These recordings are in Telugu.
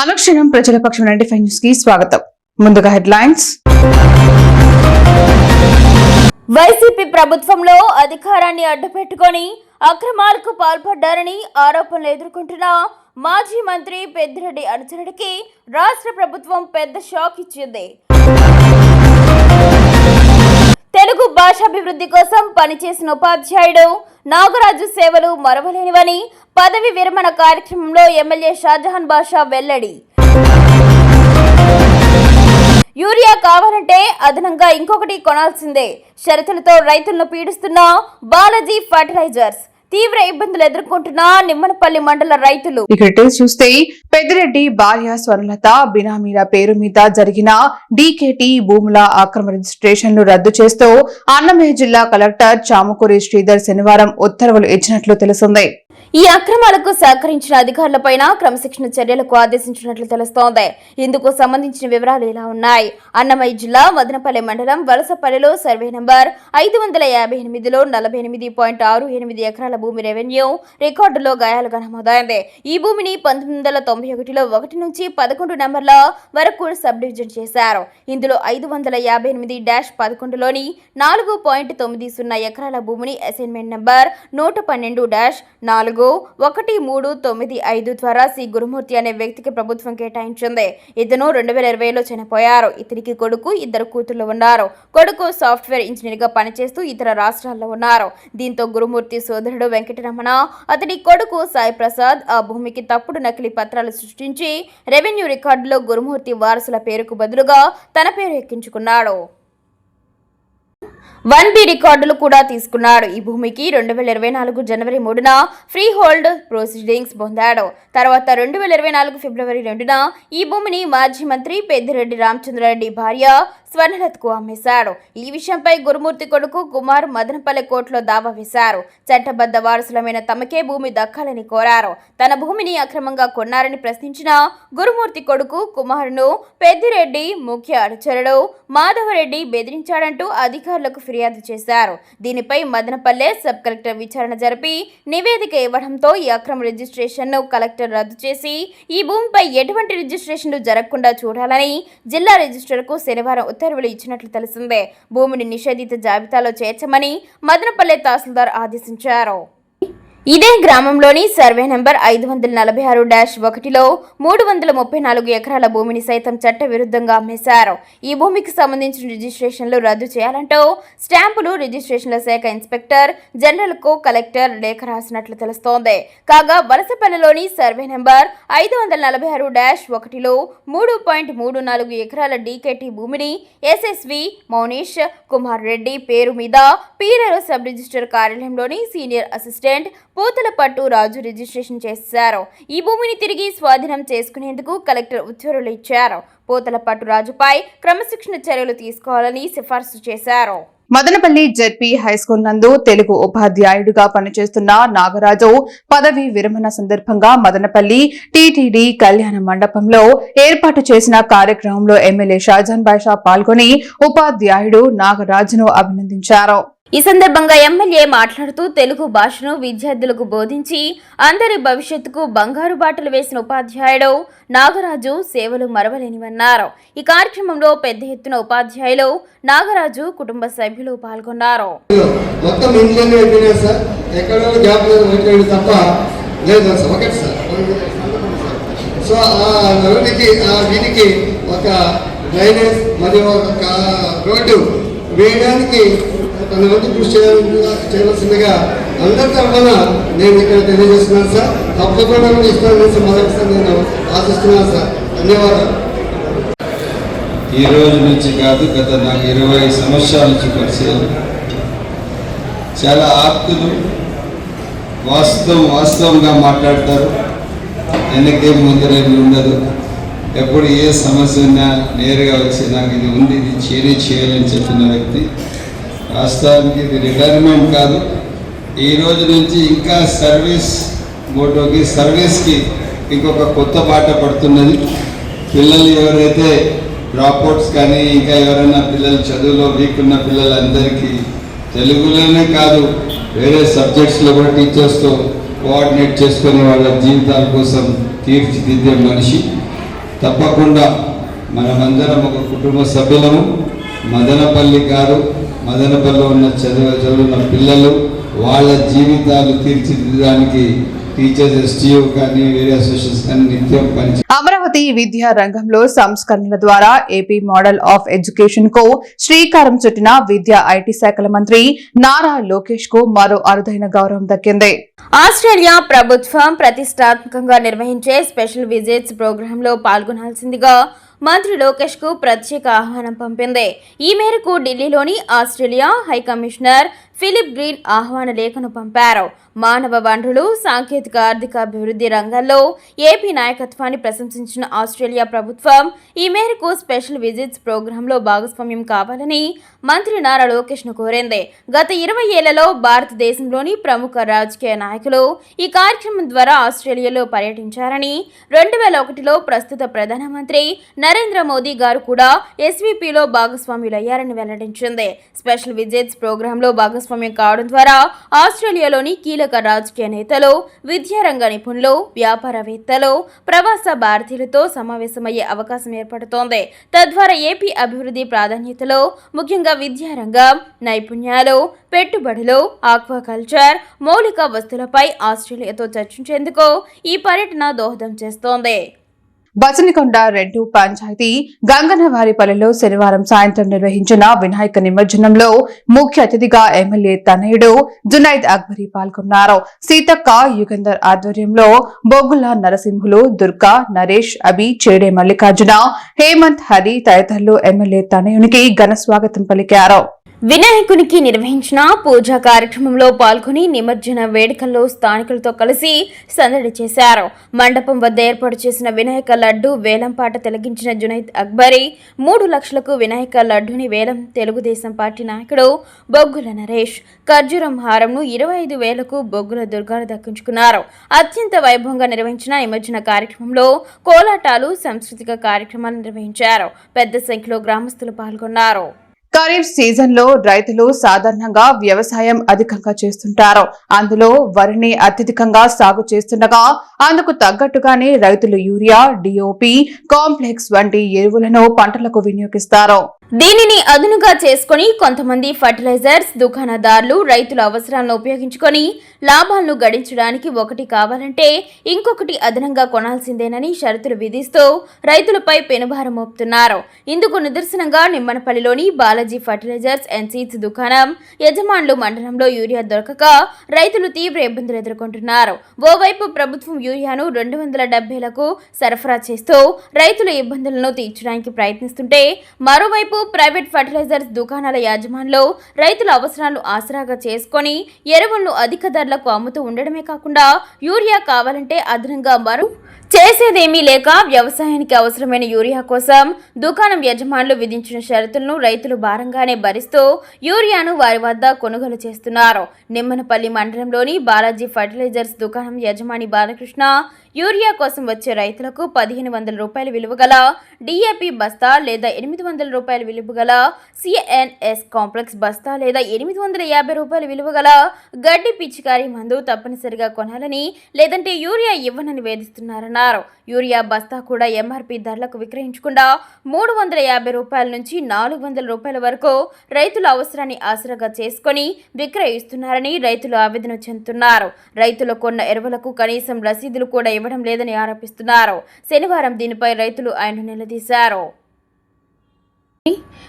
అనుక్షణం ప్రజల పక్షం నైన్టీ ఫైవ్ న్యూస్కి స్వాగతం. ముందుగా హెడ్లైన్స్. వైసీపీ ప్రభుత్వంలో అధికారాన్ని అడ్డుపెట్టుకొని అక్రమాలకు పాల్పడ్డారని ఆరోపణలు ఎదుర్కొంటున్న మాజీ మంత్రి పెద్దిరెడ్డి అనుచరుడికి రాష్ట్ర ప్రభుత్వం పెద్ద షాక్ ఇచ్చింది. తెలుగు భాషాభివృద్ధి కోసం పనిచేసిన ఉపాధ్యాయుడు నాగరాజు సేవలు మరవలేనివని పదవి విరమణ కార్యక్రమంలో ఎమ్మెల్యే షాజహాన్ బాషా వెల్లడి. యూరియా కావాలంటే అదనంగా ఇంకొకటి కొనాల్సిందే. షరతులతో రైతులను పీడిస్తున్న బాలాజీ ఫర్టిలైజర్స్. తీవ్ర ఇబ్బందులు ఎదుర్కొంటున్న నిమ్మనపల్లి మండల రైతులు. ఇక డీటెయిల్స్ చూస్తే పెద్దిరెడ్డి భార్య స్వర్ణలత బినామీల పేరు మీద జరిగిన డీకేటీ భూముల అక్రమ రిజిస్ట్రేషన్లు రద్దు చేస్తూ అన్నమయ్య జిల్లా కలెక్టర్ చామకూరి శ్రీధర్ శనివారం ఉత్తర్వులు ఇచ్చినట్లు తెలిసింది ఈ అక్రమాలకు సహకరించిన అధికారులపైన క్రమశిక్షణ చర్యలకు ఆదేశించినట్లు తెలుస్తోంది. ఇందుకు సంబంధించిన వివరాలు ఇలా ఉన్నాయి. అన్నమయ్య జిల్లా మదనపల్లి మండలం వలసపల్లిలో సర్వే నంబర్ ఐదు వందల యాభై ఎనిమిదిలో నలభై ఎనిమిది పాయింట్ ఆరు ఎనిమిది ఎకరాల భూమి రెవెన్యూ రికార్డులో గాయాలుగా నమోదైంది. ఈ భూమిని పంతొమ్మిది వందల తొంభై ఒకటిలో ఒకటి నుంచి పదకొండు నెంబర్ల వరకు సబ్ డివిజన్ చేశారు. ఇందులో ఐదు వందల యాభై ఎనిమిది డాష్ పదకొండులోని నాలుగు పాయింట్ తొమ్మిది సున్నా ఎకరాల భూమిని అసైన్మెంట్ నంబర్ నూట పన్నెండు డాష్ నాలుగు ఒకటి మూడు తొమ్మిది ఐదు ద్వారా సి గురుమూర్తి అనే వ్యక్తికి ప్రభుత్వం కేటాయించింది. ఇతను రెండు వేల ఇరవైలో చనిపోయారు. ఇతనికి కొడుకు ఇద్దరు కూతుర్లు ఉన్నారు. కొడుకు సాఫ్ట్వేర్ ఇంజనీర్గా పనిచేస్తూ ఇతర రాష్ట్రాల్లో ఉన్నారు. దీంతో గురుమూర్తి సోదరుడు వెంకటరమణ అతడి కొడుకు సాయి ప్రసాద్ ఆ భూమికి తప్పుడు నకిలీ పత్రాలు సృష్టించి రెవెన్యూ రికార్డులో గురుమూర్తి వారసుల పేరుకు బదులుగా తన పేరు ఎక్కించుకున్నాడు. వన్ బి రికార్డులు కూడా తీసుకున్నాడు. ఈ భూమికి రెండు వేల ఇరవై నాలుగు జనవరి మూడున ఫ్రీ హోల్డ్ ప్రొసీడింగ్స్ పొందాడు. తర్వాత రెండు వేల ఇరవై నాలుగు ఫిబ్రవరి రెండున ఈ భూమిని మాజీ మంత్రి పెద్దిరెడ్డి రామచంద్రారెడ్డి భార్య స్వర్ణలతకు అమ్మేశాడు ఈ విషయంపై గురుమూర్తి కొడుకు కుమార్ మదనపల్లె కోర్టులో దావా వేశారు. చట్టబద్ధ వారసులమైన తమకే భూమి దక్కాలని కోరారు. తన భూమిని అక్రమంగా కొన్నారని ప్రశ్నించిన గురుమూర్తి కొడుకు కుమారును పెద్దిరెడ్డి ముఖ్య అనుచరుడు మాధవరెడ్డి బెదిరించాడంటూ అధికారులకు ఫిర్యాదు చేశారు. దీనిపై మదనపల్లె సబ్ కలెక్టర్ విచారణ జరిపి నివేదిక ఇవ్వడంతో ఈ అక్రమ రిజిస్ట్రేషన్ను కలెక్టర్ రద్దు చేసి ఈ భూమిపై ఎటువంటి రిజిస్ట్రేషన్లు జరగకుండా చూడాలని జిల్లా రిజిస్టర్కు శనివారం ఉత్తర్వులు ఇచ్చినట్లు తెలిసిందే. భూమిని నిషేధిత జాబితాలో చేర్చమని మదనపల్లె తహసీల్దార్ ఆదేశించారు. ఇదే గ్రామంలోని సర్వే నంబర్ ఐదు వందల నలభై ఆరు డాష్ ఒకటిలో మూడు వందల ముప్పై నాలుగు ఎకరాల భూమిని సైతం చట్ట విరుద్ధంగా అమ్మేశారు. ఈ భూమికి సంబంధించిన రిజిస్ట్రేషన్లు రద్దు చేయాలంటూ స్టాంపులు రిజిస్ట్రేషన్ల శాఖ ఇన్స్పెక్టర్ జనరల్ కో కలెక్టర్ లేఖ రాసినట్లు తెలుస్తోంది. కాగా వలసపల్లెలోని సర్వే నంబర్ ఐదు వందల నలభై ఆరు డాష్ ఒకటిలో మూడు పాయింట్ మూడు నాలుగు ఎకరాల డీకేటీ భూమిని ఎస్ఎస్వి మౌనీష్ కుమార్ రెడ్డి పేరు మీద పీరేరు sub register కార్యాలయంలోని senior assistant Pothalapattu Raju registration చేశారు. ఈ భూమిని తిరిగి స్వాధీనం చేసుకునేందుకు కలెక్టర్ ఉత్తర్వులు ఇచ్చారు. పోతలపట్టు రాజుపై క్రమశిక్షణ చర్యలు తీసుకోవాలని సిఫార్సు చేశారు. మదనపల్లి జెడ్పీ హైస్కూల్ నందు తెలుగు ఉపాధ్యాయుడిగా పనిచేస్తున్న నాగరాజు పదవి విరమణ సందర్భంగా మదనపల్లి టీటీడీ కళ్యాణ మండపంలో ఏర్పాటు చేసిన కార్యక్రమంలో ఎమ్మెల్యే షాజాన్ బాషా పాల్గొని ఉపాధ్యాయుడు నాగరాజును అభినందించారు. ఈ సందర్భంగా ఎమ్మెల్యే మాట్లాడుతూ తెలుగు భాషను విద్యార్థులకు బోధించి అందరి భవిష్యత్తుకు బంగారు బాటలు వేసిన ఉపాధ్యాయుడు నాగరాజు సేవలు మరవలేనివన్నారు. ఈ కార్యక్రమంలో పెద్ద ఎత్తున ఉపాధ్యాయులు నాగరాజు కుటుంబ సభ్యులు పాల్గొన్నారు. మొత్తం సార్. గ్యాప్ లేదు తప్ప లేదు సార్ సో ఆ రోడ్డుకి ఆ వీధికి ఒక డ్రైనేజ్ మరియు ఒక రోడ్డు వేయడానికి తన వంతు కృషి చేయాలని చేయవలసిందిగా అందరి తరఫున నేను ఇక్కడ తెలియజేస్తున్నాను సార్. తప్పకుండా కూడా ఇస్తానని మరొకసారి నేను ఆశిస్తున్నాను సార్. ధన్యవాదాలు. ఈ రోజు నుంచి కాదు గత నాకు ఇరవై సంవత్సరాల నుంచి పరిచయం చాలా ఆప్తులు వాస్తవం వాస్తవంగా మాట్లాడతారు. వెనకే ముందరేమి ఉండదు. ఎప్పుడు ఏ సమస్య ఉన్నా నేరుగా వచ్చి నాకు ఇది ఉంది ఇది చేయని చేయాలని చెప్పిన వ్యక్తి. రాష్ట్రానికి ఇది రిటైర్మెంట్ కాదు. ఈ రోజు నుంచి ఇంకా సర్వీస్ మోటోకి సర్వీస్కి ఇంకొక కొత్త పాట పడుతున్నది. పిల్లలు ఎవరైతే డ్రాప్అవుట్స్ కానీ ఇంకా ఎవరైనా పిల్లలు చదువులో వీక్ ఉన్న పిల్లలందరికీ తెలుగులోనే కాదు వేరే సబ్జెక్ట్స్లో కూడా టీచర్స్తో కోఆర్డినేట్ చేసుకునే వాళ్ళ జీవితాల కోసం తీర్చిదిద్దే మనిషి. తప్పకుండా మనమందరం ఒక కుటుంబ సభ్యులము. మదనపల్లి గారు మదనపల్లిలో ఉన్న చదువు చదువున్న పిల్లలు వాళ్ళ జీవితాలు తీర్చిదిద్దడానికి టీచర్స్ ఎస్టీఓ కానీ వేరే అసోసియేషన్స్ కానీ నిత్యం పని అమరావతి విద్యా రంగంలో సంస్కరణల ద్వారా ఏపీ మోడల్ ఆఫ్ ఎడ్యుకేషన్కు శ్రీకారం చుట్టిన విద్యా ఐటీ శాఖల మంత్రి నారా లోకేష్కు మరో అరుదైన గౌరవం దక్కింది. ఆస్ట్రేలియా ప్రభుత్వం ప్రతిష్టాత్మకంగా నిర్వహించే స్పెషల్ విజిట్స్ ప్రోగ్రాంలో పాల్గొనాల్సిందిగా మంత్రి లోకేష్కు ప్రత్యేక ఆహ్వానం పంపింది. ఈ మేరకు ఢిల్లీలోని Australia high commissioner Philip Green ఆహ్వాన లేఖను పంపారు. మానవ వనరులు సాంకేతిక ఆర్థిక అభివృద్ధి రంగాల్లో ఏపీ నాయకత్వాన్ని ప్రశంసించిన ఆస్ట్రేలియా ప్రభుత్వం ఈ మేరకు స్పెషల్ విజిట్స్ ప్రోగ్రాంలో భాగస్వామ్యం కావాలని మంత్రి నారా లోకేష్ను కోరింది. గత ఇరవై ఏళ్ళలో భారతదేశంలోని ప్రముఖ రాజకీయ నాయకులు ఈ కార్యక్రమం ద్వారా ఆస్ట్రేలియాలో పర్యటించారని రెండు వేల ఒకటిలో ప్రస్తుత ప్రధానమంత్రి నరేంద్ర మోదీ గారు కూడా ఎస్వీపీలో భాగస్వాములయ్యారని వెల్లడించింది. స్పెషల్ విజిట్స్ ప్రోగ్రాంలో భాగస్వామ్యం కావడం ద్వారా ఆస్ట్రేలియాలోని కీలక రాజకీయ నేతలు విద్యారంగ నిపుణులు వ్యాపారవేత్తలు ప్రవాస భారతీయులతో సమావేశమయ్యే అవకాశం ఏర్పడుతోంది. తద్వారా ఏపీ అభివృద్ధి ప్రాధాన్యతలో ముఖ్యంగా విద్యారంగం నైపుణ్యాలు పెట్టుబడులు ఆక్వాకల్చర్ మౌలిక వస్తువులపై ఆస్ట్రేలియాతో చర్చించేందుకు ఈ పర్యటన దోహదం చేస్తోంది. బసనికొండ రెండు పంచాయతీ గంగనవారిపల్లిలో శనివారం సాయంత్రం నిర్వహించిన వినాయక నిమజ్జనంలో ముఖ్య అతిథిగా ఎమ్మెల్యే తనయుడు జునైద్ అక్బరి పాల్గొన్నారు. సీతక్క యుగంధర్ ఆధ్వర్యంలో బొగ్గుల నరసింహులు దుర్గా నరేష్ అభి చేడే మల్లికార్జున హేమంత్ హరి తదితరులు ఎమ్మెల్యే తనయునికి ఘన స్వాగతం పలికారు. వినాయకునికి నిర్వహించిన పూజా కార్యక్రమంలో పాల్గొని నిమజ్జన వేడుకల్లో స్థానికులతో కలిసి సందడి చేశారు. మండపం వద్ద ఏర్పాటు చేసిన వినాయక లడ్డు వేలంపాట తిలగించిన జునైద్ అక్బరీ మూడు లక్షలకు వినాయక లడ్డుని వేలం తెలుగుదేశం పార్టీ నాయకుడు బొగ్గుల నరేష్ ఖర్జూరం హారంను ఇరవై ఐదు వేలకు బొగ్గుల దుర్గాలు దక్కించుకున్నారు. అత్యంత వైభవంగా నిర్వహించిన నిమజ్జన కార్యక్రమంలో కోలాటాలు సాంస్కృతిక కార్యక్రమాలు నిర్వహించారు. పెద్ద సంఖ్యలో గ్రామస్తులు పాల్గొన్నారు. ఖరీఫ్ సీజన్లో రైతులు సాధారణంగా వ్యవసాయం అధికంగా చేస్తుంటారు. అందులో వరిని అత్యధికంగా సాగు చేస్తుండగా అందుకు తగ్గట్టుగానే రైతులు యూరియా డిఓపి కాంప్లెక్స్ వంటి ఎరువులను పంటలకు వినియోగిస్తారు. దీనిని అదునుగా చేసుకొని కొంతమంది ఫర్టిలైజర్స్ దుకాణదారులు రైతుల అవసరాలను ఉపయోగించుకొని లాభాలను గడించడానికి ఒకటి కావాలంటే ఇంకొకటి అదనంగా కొనాల్సిందేనని షరతులు విధిస్తూ రైతులపై పెనుభారం మోపుతున్నారు. ఇందుకు నిదర్శనంగా నిమ్మనపల్లిలోని బాలాజీ ఫర్టిలైజర్స్ అండ్ సీడ్స్ దుకాణం యజమానులు మండలంలో యూరియా దొరకక రైతులు తీవ్ర ఇబ్బందులు ఎదుర్కొంటున్నారు. ఓవైపు ప్రభుత్వం యూరియాను రెండు వందల డెబ్బైలకు సరఫరా చేస్తూ రైతుల ఇబ్బందులను తీర్చడానికి ప్రయత్నిస్తుంటే మరోవైపు ప్రైవేట్ ఫర్టిలైజర్స్ దుకాణాల యాజమాన్లు రైతుల అవసరాలు ఆసరాగా చేసుకొని ఎరువులను అధిక ధరలకు అమ్ముతూ ఉండడమే కాకుండా యూరియా కావాలంటే అదనంగా మరో చేసేదేమీ లేక వ్యవసాయానికి అవసరమైన యూరియా కోసం దుకాణం యజమానులు విధించిన షరతులను రైతులు భారంగానే భరిస్తూ యూరియాను వారి వద్ద కొనుగోలు చేస్తున్నారు. నిమ్మనపల్లి మండలంలోని బాలాజీ ఫర్టిలైజర్స్ దుకాణం యజమాని బాలకృష్ణ యూరియా కోసం వచ్చే రైతులకు పదిహేను వందల రూపాయల విలువ గల డిఏపి బస్తా లేదా ఎనిమిది వందల రూపాయల విలువ గల సిఎన్ఎస్ కాంప్లెక్స్ బస్తా లేదా ఎనిమిది వందల యాభై రూపాయల విలువ గల గడ్డి పిచికారీ మందు తప్పనిసరిగా కొనాలని లేదంటే యూరియా ఇవ్వనని వేధిస్తున్నారన్నారు. యూరియా బస్తా కూడా ఎంఆర్పి ధరలకు విక్రయించకుండా మూడు వందల యాభై రూపాయల నుంచి నాలుగు వందల రూపాయల వరకు రైతుల అవసరాన్ని ఆసరాగా చేసుకొని విక్రయిస్తున్నారని రైతులు ఆవేదన చెందుతున్నారు. రైతులు కొన్న ఎరువులకు కనీసం రసీదులు కూడా ఇవ్వడం లేదని ఆరోపిస్తున్నారు. శనివారం దీనిపై రైతులు ఆయన నిలదీశారు.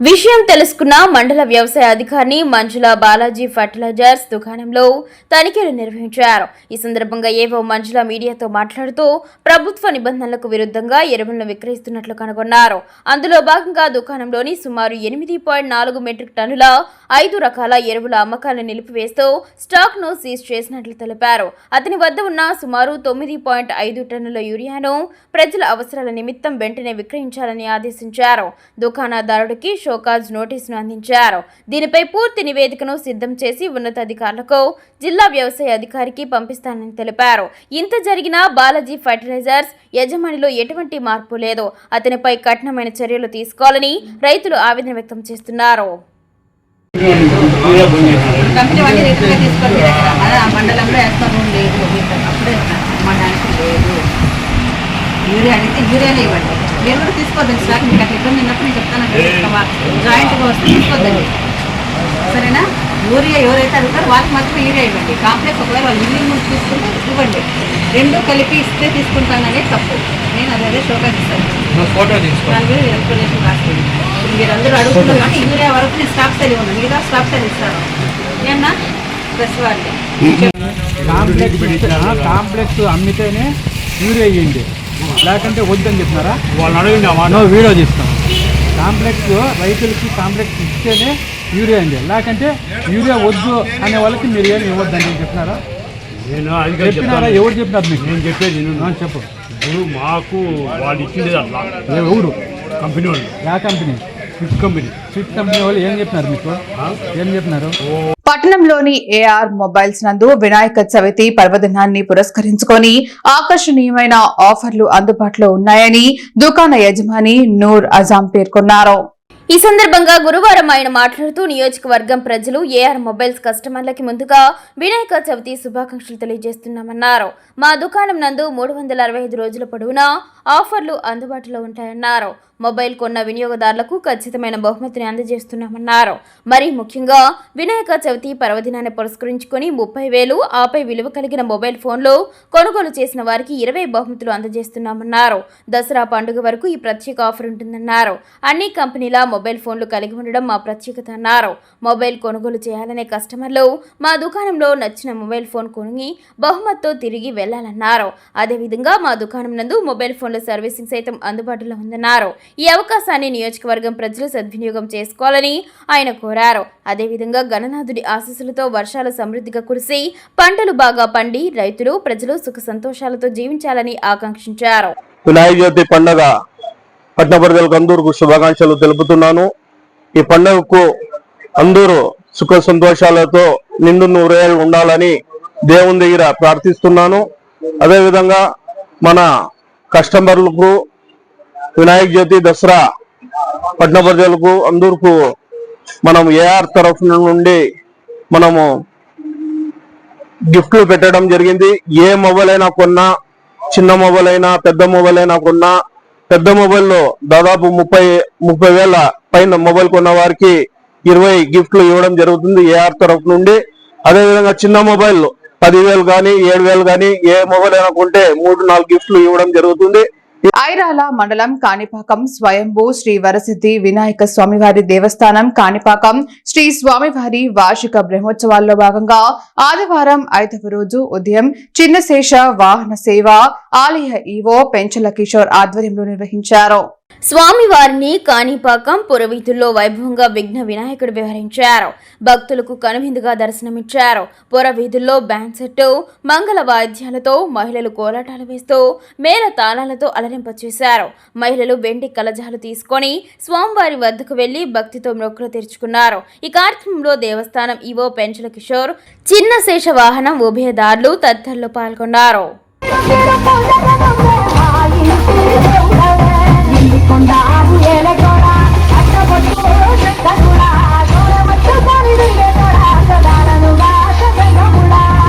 విషయం తెలుసుకున్న మండల వ్యవసాయ అధికారిని మంజుల బాలాజీ ఫర్టిలైజర్స్ దుకాణంలో తనిఖీలు నిర్వహించారు. ఈ సందర్భంగా ఏవో మంజుల మీడియాతో మాట్లాడుతూ ప్రభుత్వ నిబంధనలకు విరుద్ధంగా ఎరువులను విక్రయిస్తున్నట్లు కనుగొన్నారు. అందులో భాగంగా దుకాణంలోని సుమారు ఎనిమిది పాయింట్ నాలుగు మెట్రిక్ టన్నుల ఐదు రకాల ఎరువుల అమ్మకాలను నిలిపివేస్తూ స్టాక్ను సీజ్ చేసినట్లు తెలిపారు. అతని వద్ద ఉన్న సుమారు తొమ్మిది పాయింట్ ఐదు టన్నుల యూరియాను ప్రజల అవసరాల నిమిత్తం వెంటనే విక్రయించాలని ఆదేశించారు. దుకాణదారుడికి షోకాజ్ నోటీసును అందించారు. దీనిపై పూర్తి నివేదికను సిద్ధం చేసి ఉన్నతాధికారులకు జిల్లా వ్యవసాయ అధికారికి పంపిస్తానని తెలిపారు. ఇంత జరిగినా బాలాజీ ఫర్టిలైజర్స్ యజమానిలో ఎటువంటి మార్పు లేదు. అతనిపై కఠినమైన చర్యలు తీసుకోవాలని రైతులు ఆవేదన వ్యక్తం చేస్తున్నారు. కంపెనీ రిటర్న్ తీసుకొని మీ దగ్గర మన మండలంలో వేస్తాను లేదు అప్పుడే అమ్మడానికి లేదు. యూరియా అడిగితే యూరియానే ఇవ్వండి మీరు కూడా తీసుకోవద్దండి స్టాక్ మీకు అట్లా ఇబ్బంది ఉన్నప్పుడు నేను చెప్తాను. జాయింట్గా వస్తే తీసుకోవద్దండి. సరేనా? యూరియా ఎవరైతే అడుగుతారో వాళ్ళకి మాత్రమే యూరియా ఇవ్వండి. కాంప్లెక్స్ ఒకవేళ వాళ్ళు యూరియా ముందు తీసుకుంటే ఇవ్వండి. రెండు కలిపి ఇస్తే తీసుకుంటాననే తప్పు. నేను అదే అదే షోకాస్ ఇస్తాను. ఫోటో తీసుకో. దాని మీద ఎక్స్ప్లెనేషన్ రాస్తుంది ఇప్పుడు మీరు అందరూ అడుగుతున్నారు కాబట్టి యూరియా వరకు నేను స్టాప్ సెల్ ఇవ్వను మిగతా స్టాప్ సెల్ ఇస్తాను. ఏమన్నా? ప్రెస్ వాళ్ళు కాంప్లెక్స్ అమ్మితేనే యూరియా వేయండి లేకుంటే వద్దని చెప్పినారా? వాళ్ళు అడిగిన వాళ్ళు వీడియో తీస్తాం. కాంప్లెక్స్ రైతులకి కాంప్లెక్స్ ఇస్తేనే యూరియా అండి లేకంటే యూరియా వద్దు అనే వాళ్ళకి మీరు ఏమి ఇవ్వద్దని అది చెప్పినారా? ఎవరు చెప్పినారు మీకు? నేను చెప్పేది చెప్పు. ఇప్పుడు మాకు వాళ్ళు ఇచ్చింది ఊరు కంపెనీ వాళ్ళు. Yeah company. Fifth company Swift company వాళ్ళు ఏం చెప్పినారు మీకు? ఏం చెప్పినారు? పట్టణంలోని ఏఆర్ మొబైల్స్ నందు వినాయక చవితి పర్వదినాన్ని పురస్కరించుకొని ఆకర్షణీయమైన ఆఫర్లు అందుబాటులో ఉన్నాయని దుకాణ యజమాని నూర్ అజాం పేర్కొన్నారు. ఈ సందర్భంగా గురువారం ఆయన మాట్లాడుతూ నియోజకవర్గం ప్రజలు ఏఆర్ మొబైల్స్ కస్టమర్లకి ముందుగా వినాయక చవితి శుభాకాంక్షలు తెలియజేస్తున్నామన్నారు. మా దుకాణం నందు మూడు వందల అరవై ఐదు రోజుల పొడవునా ఆఫర్లు అందుబాటులో ఉంటాయన్నారు. మొబైల్ కొన్న వినియోగదారులకు ఖచ్చితమైన బహుమతిని అందజేస్తున్నామన్నారు. మరీ ముఖ్యంగా వినాయక చవితి పర్వదినాన్ని పురస్కరించుకొని ముప్పై వేలు ఆపై విలువ కలిగిన మొబైల్ ఫోన్లు కొనుగోలు చేసిన వారికి ఇరవై బహుమతులు అందజేస్తున్నామన్నారు. దసరా పండుగ వరకు ఈ ప్రత్యేక ఆఫర్ ఉంటుందన్నారు. అన్ని కంపెనీల మొబైల్ ఫోన్లు కలిగి ఉండడం మా ప్రత్యేకత అన్నారు. మొబైల్ కొనుగోలు చేయాలనే కస్టమర్లు మా దుకాణంలో నచ్చిన మొబైల్ ఫోన్ కొనుగి బహుమతితో తిరిగి వెళ్ళాలన్నారు. అదేవిధంగా మా దుకాణం నందు మొబైల్ ఫోన్ల సర్వీసింగ్ సైతం అందుబాటులో ఉందన్నారు. ఈ అవకాశాన్ని నియోజకవర్గం ప్రజలు సద్వినియోగం చేసుకోవాలని ఆయన కోరారు. అదేవిధంగా గణనాథుడి ఆశీస్సులతో వర్షాలు సమృద్ధిగా కురిసి పంటలు బాగా పండి రైతులు ప్రజలు సుఖ సంతోషాలతో జీవించాలని ఆకాంక్షించారు. వినాయక చవితి పండగ పట్టణ ప్రజలకు అందరికీ శుభాకాంక్షలు తెలుపుతున్నాను. ఈ పండుగకు అందరూ సుఖ సంతోషాలతో నిండు నూరేళ్ళు ఉండాలని దేవుని దగ్గర ప్రార్థిస్తున్నాను. అదేవిధంగా మన కస్టమర్లకు వినాయక చవితి దసరా పట్టణ ప్రజలకు అందరికీ మనం ఏఆర్ తరఫు నుండి మనము గిఫ్ట్లు పెట్టడం జరిగింది. ఏ మొబైల్ అయినా కొన్నా చిన్న మొబైల్ అయినా పెద్ద మొబైల్ అయినా కొన్నా పెద్ద మొబైల్లో దాదాపు ముప్పై ముప్పై వేల పైన మొబైల్ కొన్న వారికి ఇరవై గిఫ్ట్లు ఇవ్వడం జరుగుతుంది ఏఆర్ తరఫు నుండి. అదేవిధంగా చిన్న మొబైల్ పదివేలు కానీ ఏడు వేలు కానీ ఏ మొబైల్ అయినా కొంటే మూడు నాలుగు గిఫ్ట్లు ఇవ్వడం జరుగుతుంది. ఐరాల మండలం కాణిపాకం స్వయంభూ శ్రీ వరసిద్ధి వినాయక స్వామివారి దేవస్థానం కాణిపాకం శ్రీ స్వామివారి వార్షిక బ్రహ్మోత్సవాల్లో భాగంగా ఆదివారం ఐదవ రోజు ఉదయం చిన్నశేష వాహన సేవ ఆలయ ఈవో పెంచల కిషోర్ ఆధ్వర్యంలో నిర్వహించారు. స్వామివారిని కాణిపాకం పురవీధుల్లో వైభవంగా విఘ్న వినాయకుడు వ్యవహరించారు భక్తులకు కనువిందుగా దర్శనమిచ్చారు. పురవీధుల్లో బ్యాండ్ సెట్టు మంగళ వాయిద్యాలతో మహిళలు కోలాటాలు వేస్తూ మేళ తాళాలతో అలరింపచేశారు మహిళలు వెండి కలజాలు తీసుకొని స్వామివారి వద్దకు వెళ్ళి భక్తితో మొక్కులు తెరుచుకున్నారు. ఈ కార్యక్రమంలో దేవస్థానం ఈవో పెంచల కిషోర్ చిన్న శేష వాహనం ఉభయదారులు తదితరులు పాల్గొన్నారు.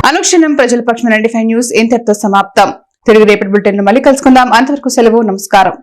అనుక్షణం ప్రజల పక్షం నైన్టీ ఫైవ్ న్యూస్ ఇంతటితో సమాప్తం. తెలుగు రేపటి బులెటిన్ మళ్ళీ కలుసుకుందాం. అంతవరకు సెలవు నమస్కారం.